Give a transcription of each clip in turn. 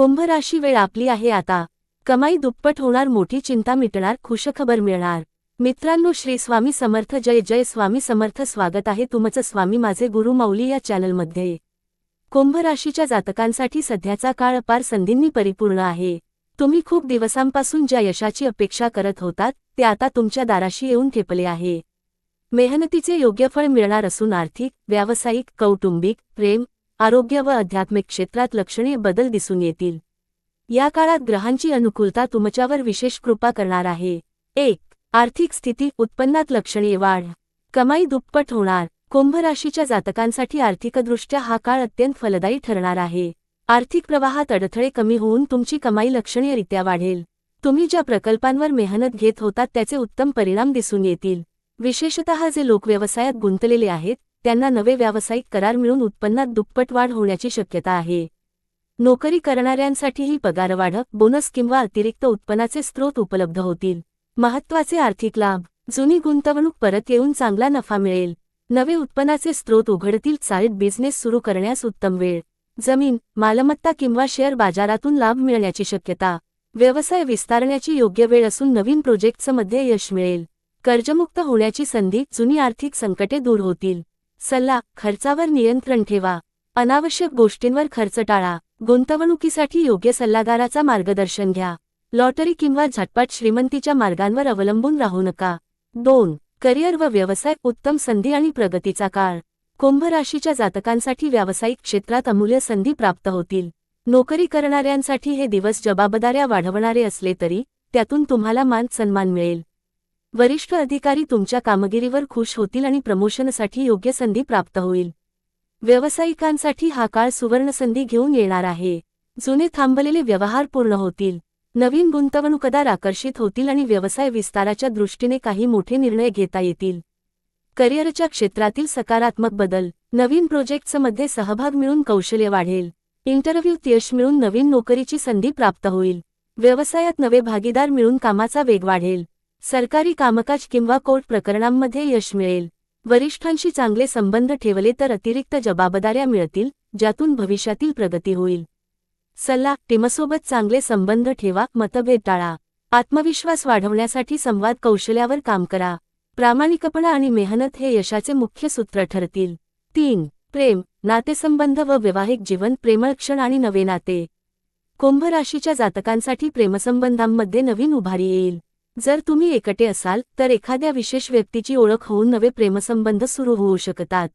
कुंभ राशी वेळ आपली आहे आता. कमाई दुप्पट होणार मोठी चिंता मिटणार खुशखबर मिळणार. मित्रांनो श्री स्वामी समर्थ जय जय स्वामी समर्थ स्वागत आहे तुमचं स्वामी माझे गुरु माऊली या चॅनलमध्ये. कुंभ राशीच्या जातकांसाठी सध्याचा काळ अपार संधींनी परिपूर्ण आहे. तुम्ही खूप दिवसांपासून ज्या यशाची अपेक्षा करत होतात ते आता तुमच्या दाराशी येऊन ठेपले आहे. मेहनतीचे योग्य फळ मिळणार असून आर्थिक व्यावसायिक कौटुंबिक प्रेम आरोग्य व आध्यात्मिक क्षेत्रात लक्षणीय बदल दिसून येतील. या काळात ग्रहांची अनुकूलता तुमच्यावर विशेष कृपा करणार आहे. एक आर्थिक स्थिती उत्पन्नात लक्षणीय वाढ. कमाई दुप्पट होणार. कुंभ राशीच्या जातकांसाठी आर्थिकदृष्ट्या हा काळ अत्यंत फलदायी ठरणार आहे. आर्थिक प्रवाहात अडथळे कमी होऊन तुमची कमाई लक्षणीयरित्या वाढेल. तुम्ही ज्या प्रकल्पांवर मेहनत घेत होतात त्याचे उत्तम परिणाम दिसून येतील. विशेषतः जे लोक व्यवसायात गुंतलेले आहेत त्यांना नवे व्यावसायिक करार मिळून उत्पन्नात दुप्पट वाढ होण्याची शक्यता आहे. नोकरी करणाऱ्यांसाठीही पगारवाढ बोनस किंवा अतिरिक्त उत्पन्नाचे स्रोत उपलब्ध होतील. महत्त्वाचे आर्थिक लाभ. जुनी गुंतवणूक परत येऊन चांगला नफा मिळेल. नवे उत्पन्नाचे स्रोत उघडतील चाळीत बिझनेस सुरू करण्यास उत्तम वेळ. जमीन मालमत्ता किंवा शेअर बाजारातून लाभ मिळण्याची शक्यता. व्यवसाय विस्तारण्याची योग्य वेळ असून नवीन प्रोजेक्ट्समध्ये यश मिळेल. कर्जमुक्त होण्याची संधी जुनी आर्थिक संकटे दूर होतील. सल्ला खर्चावर नियंत्रण ठेवा. अनावश्यक गोष्टींवर खर्च टाळा. गुंतवणुकीसाठी योग्य सल्लागाराचा मार्गदर्शन घ्या. लॉटरी किंवा झटपट श्रीमंतीच्या मार्गांवर अवलंबून राहू नका. दोन करिअर व व्यवसाय उत्तम संधी आणि प्रगतीचा काळ. कुंभ राशीच्या जातकांसाठी व्यावसायिक क्षेत्रात अमूल्य संधी प्राप्त होतील. नोकरी करणाऱ्यांसाठी हे दिवस जबाबदाऱ्या वाढवणारे असले तरी त्यातून तुम्हाला मान सन्मान मिळेल. वरिष्ठ अधिकारी तुमच्या कामगिरीवर खुश होतील आणि प्रमोशनसाठी योग्य संधी प्राप्त होईल. व्यावसायिकांसाठी हा काळ सुवर्णसंधी घेऊन येणार आहे. जुने थांबलेले व्यवहार पूर्ण होतील. नवीन गुंतवणूकदार आकर्षित होतील आणि व्यवसाय विस्ताराच्या दृष्टीने काही मोठे निर्णय घेता येतील. करिअरच्या क्षेत्रातील सकारात्मक बदल नवीन प्रोजेक्ट्समध्ये सहभाग मिळून कौशल्य वाढेल. इंटरव्ह्यूत यश मिळून नवीन नोकरीची संधी प्राप्त होईल. व्यवसायात नवे भागीदार मिळून कामाचा वेग वाढेल. सरकारी कामकाज किंवा कोर्ट प्रकरणांमध्ये यश मिळेल. वरिष्ठांशी चांगले संबंध ठेवले तर अतिरिक्त जबाबदाऱ्या मिळतील ज्यातून भविष्यातील प्रगती होईल. सल्ला टीमसोबत चांगले संबंध ठेवा मतभेद टाळा. आत्मविश्वास वाढवण्यासाठी संवाद कौशल्यावर काम करा. प्रामाणिकपणा आणि मेहनत हे यशाचे मुख्य सूत्र ठरतील. तीन प्रेम नातेसंबंध व वैवाहिक जीवन प्रेमळ क्षण आणि नवे नाते. कुंभ राशीच्या जातकांसाठी प्रेमसंबंधांमध्ये नवीन उभारी येईल. जर तुम्ही एकटे असाल तर एखाद्या विशेष व्यक्तीची ओळख होऊन नवे प्रेमसंबंध सुरू होऊ शकतात.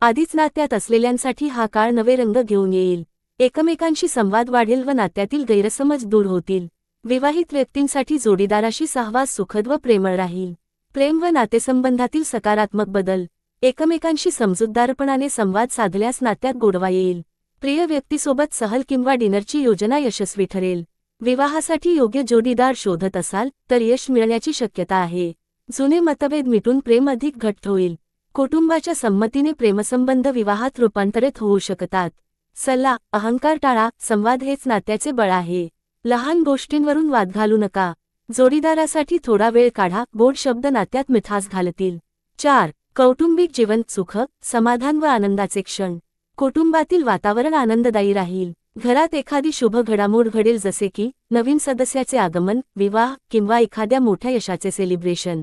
आधीच नात्यात असलेल्यांसाठी हा काळ नवे रंग घेऊन येईल. एकमेकांशी संवाद वाढेल व नात्यातील गैरसमज दूर होतील. विवाहित व्यक्तींसाठी जोडीदाराशी सहवास सुखद व प्रेमळ राहील. प्रेम व नातेसंबंधातील सकारात्मक बदल एकमेकांशी समजूतदारपणाने संवाद साधल्यास नात्यात गोडवा येईल. प्रिय व्यक्तीसोबत सहल किंवा डिनरची योजना यशस्वी ठरेल. विवाहासाठी योग्य जोडीदार शोधत असाल तर यश मिळण्याची शक्यता आहे. जुने मतभेद मिटून प्रेम अधिक घट्ट होईल. कुटुंबाच्या संमतीने प्रेमसंबंध विवाहात रूपांतरित होऊ शकतात. सल्ला अहंकार टाळा संवाद हेच नात्याचे बळ आहे. लहान गोष्टींवरून वाद घालू नका. जोडीदारासाठी थोडा वेळ काढा गोड शब्द नात्यात मिठास घालतील. चार कौटुंबिक जीवन सुख समाधान व आनंदाचे क्षण. कुटुंबातील वातावरण आनंददायी राहील. घरात एखादी शुभ घडामोड घडेल जसे की नवीन सदस्याचे आगमन विवाह किंवा एखाद्या मोठ्या यशाचे सेलिब्रेशन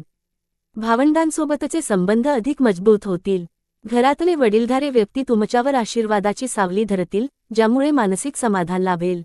भावंडांसोबतचे संबंध अधिक मजबूत होतील. घरातले वडीलधारे व्यक्ती तुमच्यावर आशीर्वादाची सावली धरतील ज्यामुळे मानसिक समाधान लाभेल.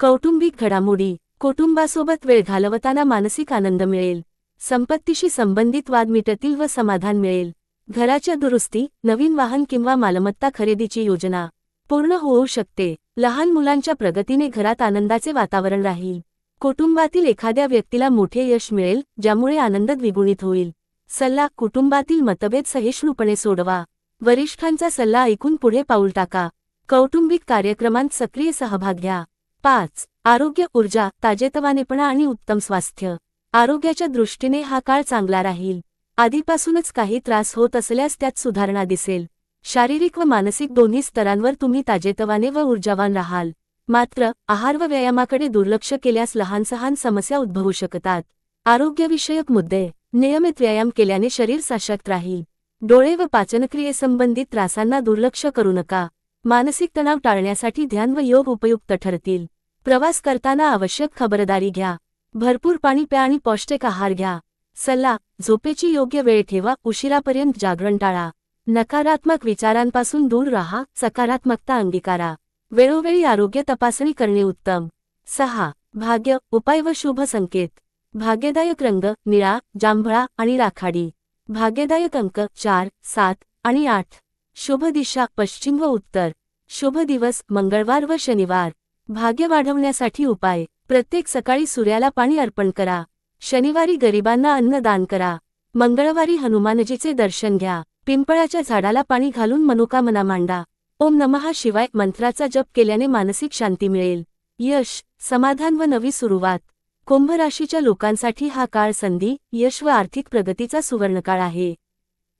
कौटुंबिक घडामोडी कुटुंबासोबत वेळ घालवताना मानसिक आनंद मिळेल. संपत्तीशी संबंधित वाद मिटतील व समाधान मिळेल. घराच्या दुरुस्ती नवीन वाहन किंवा मालमत्ता खरेदीची योजना पूर्ण होऊ शकते. लहान मुलांच्या प्रगतीने घरात आनंदाचे वातावरण राहील. कुटुंबातील एखाद्या व्यक्तीला मोठे यश मिळेल ज्यामुळे आनंद द्विगुणित होईल. सल्ला कुटुंबातील मतभेद सहिष्णुपणे सोडवा. वरिष्ठांचा सल्ला ऐकून पुढे पाऊल टाका. कौटुंबिक कार्यक्रमांत सक्रिय सहभाग घ्या. पाच आरोग्य ऊर्जा ताजेतवानेपणा आणि उत्तम स्वास्थ्य. आरोग्याच्या दृष्टीने हा काळ चांगला राहील. आधीपासूनच काही त्रास होत असल्यास त्यात सुधारणा दिसेल. शारीरिक व मानसिक दोन्ही स्तरांवर तुम्ही ताजेतवाने व ऊर्जावान राहाल. मात्र आहार व व्यायामाकडे दुर्लक्ष केल्यास लहानसहान समस्या उद्भवू शकतात. आरोग्यविषयक मुद्दे. नियमित व्यायाम केल्याने शरीर सशक्त राहील. डोळे व पाचनक्रियेसंबंधित त्रासांना दुर्लक्ष करू नका. मानसिक तणाव टाळण्यासाठी ध्यान व योग उपयुक्त ठरतील. प्रवास करताना आवश्यक खबरदारी घ्या. भरपूर पाणी प्या आणि पौष्टिक आहार घ्या. सल्ला झोपेची योग्य वेळ ठेवा उशिरापर्यंत जागरण टाळा. नकारात्मक विचारांपासून दूर राहा सकारात्मकता अंगीकारा. वेळोवेळी आरोग्य तपासणी करणे उत्तम. सहा. भाग्य उपाय व शुभ संकेत. भाग्यदायक रंग निळा जांभळा आणि राखाडी. भाग्यदायक अंक चार सात आणि आठ. शुभ दिशा पश्चिम व उत्तर. शुभ दिवस मंगळवार व शनिवार. भाग्य वाढवण्यासाठी उपाय. प्रत्येक सकाळी सूर्याला पाणी अर्पण करा. शनिवारी गरिबांना अन्न दान करा. मंगळवारी हनुमानजीचे दर्शन घ्या. पिंपळाच्या झाडाला पाणी घालून मनोकामना मांडा. ओम नमहा शिवाय मंत्राचा जप केल्याने मानसिक शांती मिळेल. यश समाधान व नवी सुरुवात. कुंभ राशीच्या लोकांसाठी हा काळ संधी यश व आर्थिक प्रगतीचा सुवर्णकाळ आहे.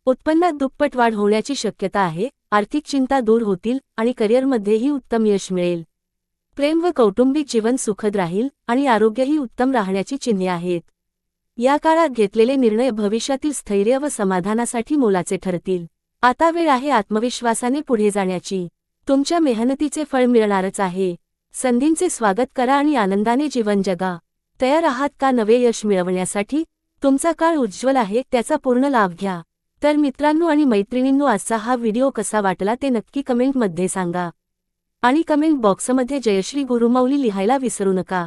उत्पन्नात दुप्पट वाढ होण्याची शक्यता आहे आर्थिक चिंता दूर होतील आणि करिअरमध्येही उत्तम यश मिळेल. प्रेम व कौटुंबिक जीवन सुखद राहील आणि आरोग्यही उत्तम राहण्याची चिन्हे आहेत. या काळात घेतलेले निर्णय भविष्यातील स्थैर्य व समाधानासाठी मोलाचे ठरतील. आता वेळ आहे आत्मविश्वासाने पुढे जाण्याची. तुमच्या मेहनतीचे फळ मिळणारच आहे. संधींचे स्वागत करा आणि आनंदाने जीवन जगा. तयार आहात का नवे यश मिळवण्यासाठी? तुमचा काळ उज्ज्वल आहे त्याचा पूर्ण लाभ घ्या. तर मित्रांनो आणि मैत्रिणींनो आजचा हा व्हिडिओ कसा वाटला ते नक्की कमेंटमध्ये सांगा. आणि कमेंट बॉक्समध्ये जयश्री गुरुमौली लिहायला विसरू नका.